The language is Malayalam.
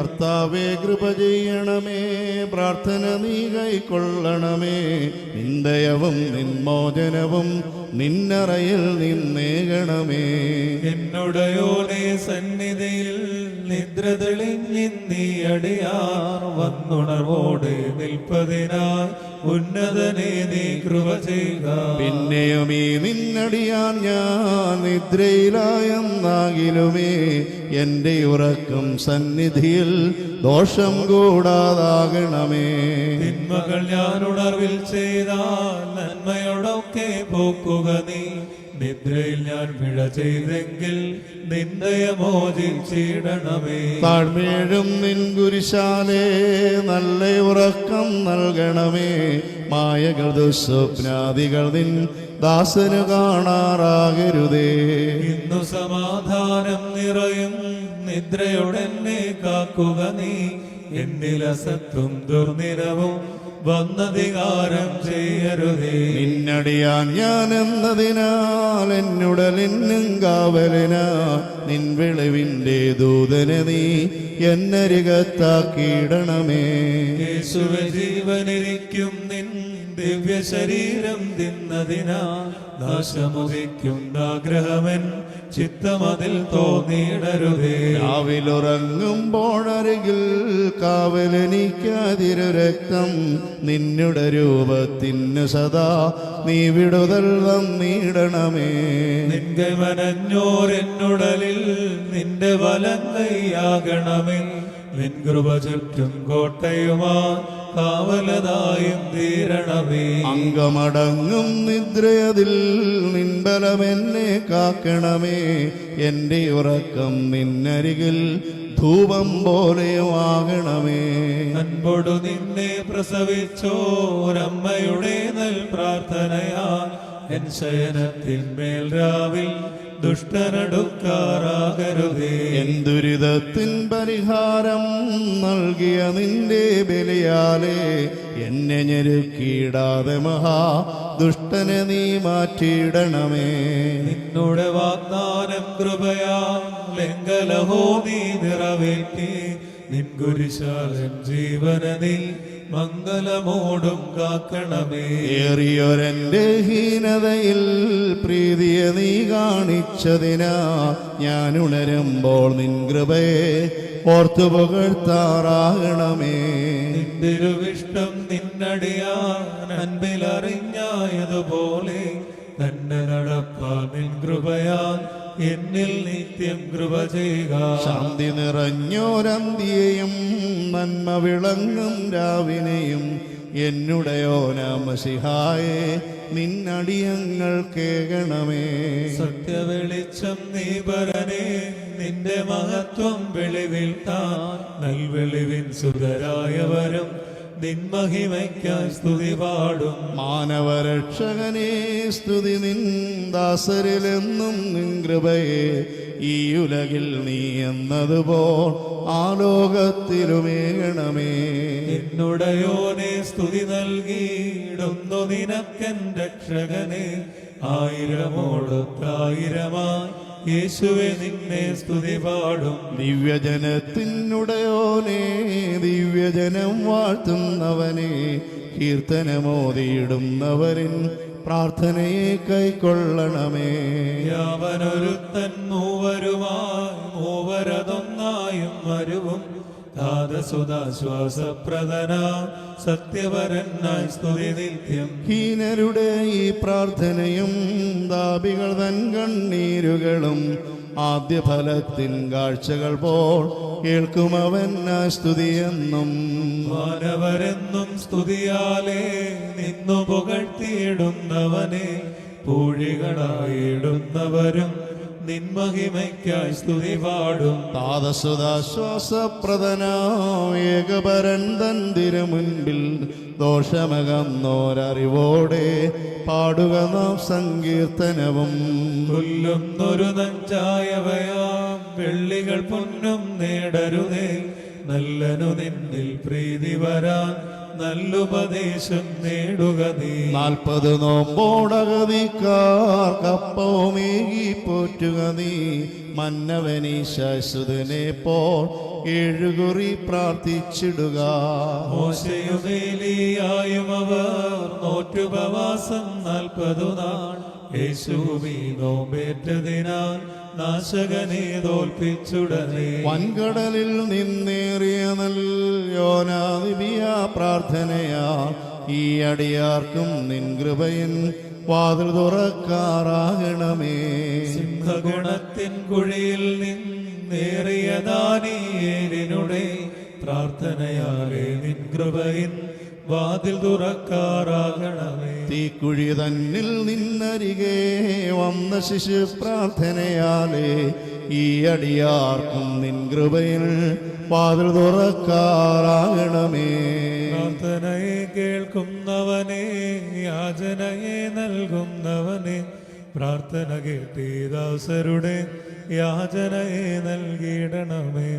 കർത്താവെ കൃപ ചെയ്യണമേ. പ്രാർത്ഥന നീ കൈക്കൊള്ളണമേ. നിന്ദയവും നിന്മോചനവും നിന്നറയിൽ നിന്നേകണമേ. എന്നുടയോടെ സന്നിധിയിൽ നിദ്ര തെളിഞ്ഞിന്നീ അടിയാർ വന്നുണർവോടെ നിൽപ്പതിനായി ഉന്നതനെ നീ കൃപ ചെയ്യുക പിന്നെയും ഈ നിന്നടിയാൻ ഞാൻ നിദ്രയിലായെന്നാകിലുമേ എന്റെ ഉറക്കം സന്നിധിയിൽ ദോഷം കൂടാതാകണമേ. തിന്മകൾ ഞാൻ ഉണർവിൽ ചെയ്താൽ നന്മയോടൊക്കെ പോക്കുക നീ. നിദ്രയിൽ ഞാൻ പിഴ ചെയ്തെങ്കിൽ നിന്ദയ മോചിച്ചിടണമേ താഴ്മേഴും നിൻ ഗുരുശാലേ നല്ല ഉറക്കം നൽകണമേ. മായകൾ ദുസ്വപ്നാദികൾ നിൻ ദാസനു കാണാറാകരുതേ. ഇന്നു സമാധാനം നിറയും നിദ്രയോടെന്നെ കാക്കുക നീ. എന്നിലസത്തും ദുർനിരവും വന്നധികാരം ചെയ്യരുതേ. നിന്നടിയാൻ ഞാൻ എന്നതിനാൽ എന്നുടലിന്നും കാവലിനാ. നിൻ വിളിവിന്റെ ദൂതനെ നീ എന്നരികത്താക്കിയിടണമേ. യേശുവെ ദിവ്യ ശരീരം തിന്നതിനാ നാശമുദിക്കുന്ന ആഗ്രഹമൻ ചിത്തമതിൽ തോന്നിയിടരുതേ. രാവിലുറങ്ങുമ്പോഴരികിൽ കാവലെനിക്കാതിരു രക്തം നിന്നുടെ രൂപത്തിനു സദാ നീ വിടുതൽ തന്നിടണമേ നിന്റെ മനഞ്ഞോരെന്നുടലിൽ നിന്റെ വലം കൈയാകണമേ നിൻ കൃപ ചുറ്റും കോട്ടയുമാ കാവലതായും തീരണമേ. അംഗമടങ്ങും നിദ്രയതിൽ നിൻബലം എന്നെ കാക്കണമേ. എന്റെ ഉറക്കം നിന്നരികിൽ ധൂപം പോലെയുമാകണമേ അൻപൊടു നിന്നെ പ്രസവിച്ചോരമ്മയുടെ നൽ പ്രാർത്ഥനയാ. എൻ ശയനത്തിന്മേൽ രാവിൽ ദുഷ്ടനടുക്കാറാകരുതേ. എന്തുരിതത്തിൻ പരിഹാരം നൽകിയ നിന്റെ ബലിയാലേ എന്നെ ഞെരുക്കിയിടാതെ മഹാ ദുഷ്ടനെ നീ മാറ്റിയിടണമേ. നിന്നോട് വാഗ്ദാനം കൃപയാ ലംഘലഹോ നീ നിറവേറ്റി. നിൻ ഗുരുശാലൻ ജീവനതിൽ മംഗലമോടും കാക്കണമേ. ഏറിയൊരന്റെ ഹീനതയിൽ പ്രീതിയെ നീ കാണിച്ചതിനാ ഞാൻ ഉണരുമ്പോൾ നിൻ കൃപയെ ഓർത്തു പുകഴ്ത്താറാകണമേ. തിരുവിഷ്ടം നിന്നടിയാൻ അൻപിലറിഞ്ഞായതുപോലെ തന്നെ നടപ്പാ നിൻ കൃപയാൽ എന്നിൽ നിത്യം കൃപ ചെയ്യുക. ശാന്തി നിറഞ്ഞോരന്തിയെയും നന്മ വിളങ്ങും രാവിനെയും എന്നുടയോ എന്നുടയോനാമസിഹായെ നിന്നടിയങ്ങൾ കേകണമേ സത്യവെളിച്ചം നീ പരനെ നിന്റെ മഹത്വം വെളിവിൽ താൻ. നൽവെളിവിൻ സുതരായവരും നിൻമഹിമയ്ക്കായി സ്തുതി പാടും. മാനവരക്ഷകനെ സ്തുതി നിൻ ദാസരിലെന്നും നിൻ കൃപയെ ഈ ഉലകിൽ നീ എന്നതുപോൽ ആലോകത്തിലുമേകണമേ എന്നുടയോനെ സ്തുതി നൽകിയിടുന്നു നിനക്കൻ രക്ഷകനെ. ആയിരമോടൊത്തായിരമായി യേശുവെ നിന്നെ സ്തുതി പാടും. ദിവ്യജനത്തിനുടയോനെ ദിവ്യജനം വാഴ്ത്തുന്നവനെ കീർത്തനമോതിയിടുന്നവരിൻ പ്രാർത്ഥനയെ കൈക്കൊള്ളണമേ. യാവനൊരുത്തൻ മൂവരുമായി മൂവരതൊന്നായും വരുവും. താതസുതാശ്വാസപ്രദന സത്യവരനായി സ്തുതി നിത്യം. ഹീനരുടെ ഈ പ്രാർത്ഥനയും ദാപികൾ തൻ കണ്ണീരുകളും ആദ്യ ഫലത്തിൻ കാഴ്ചകൾ കേൾക്കും കേൾക്കുമവൻ സ്തുതിയെന്നും. മാനവരെന്നും സ്തുതിയാലേ നിന്നു പുകഴ്ത്തിയിടുന്നവനെ പൂഴികളായിടുന്നവരും നിന്മഹിമയ്ക്കായി സ്തുതി പാടും. താതസുതാശ്വാസപ്രദനായേകപരൻ തന്തിരു മുൻപിൽ ദോഷമകന്നോരറിവോടെ പാടുക നാം സങ്കീർത്തനവും. കൊല്ലുന്നൊരു നഞ്ചായവയാം. വെള്ളികൾ പൊന്നും നേടരുതേ. നല്ലനു നിന്നിൽ പ്രീതി വരാൻ നല്ലുപദേശം നേടുക നീ. നാൽപ്പത് നോമ്പോടകതിക്കാർ കപ്പവുമേകി പോറ്റുക നീ. മന്നവനി ശാശ്വതനെ പോൽ ഏഴുകുറി പ്രാർത്ഥിച്ചിടുക. മോശയുമേലിയായും അവർ. നോറ്റുപവാസം നാൽപ്പതു നാൾ. യേശുവീ നോമ്പേറ്റതിനാൽ നാശകനെ തോൽപ്പിച്ചുടനെ. വൻകടലിൽ നിന്നേറിയ നൽയോനാദിബിയ പ്രാർത്ഥനയാ. ഈ അടിയാർക്കും നിൻ കൃപയൻ വാതിൽ തുറക്കാറാകണമേ. സിംഹഗണത്തിൻ കുഴിയിൽ നിന്നേറിയ ദാനിയേലിനുടെ പ്രാർത്ഥനയാലെ നിൻ കൃപയിൻ വാതിൽ തുറക്കാറാകണമേ. തീക്കുഴി തന്നിൽ നിന്നരികെ വന്ന ശിശു പ്രാർത്ഥനയാലേ ഈ അടിയാർക്കും നിൻ കൃപയിൽ വാതിൽ തുറക്കാറാകണമേ. പ്രാർത്ഥനയെ കേൾക്കുന്നവനെ യാചനയെ നൽകുന്നവനെ പ്രാർത്ഥന കേട്ടീദാസരുടെ യാചനയെ നൽകിയിടണമേ.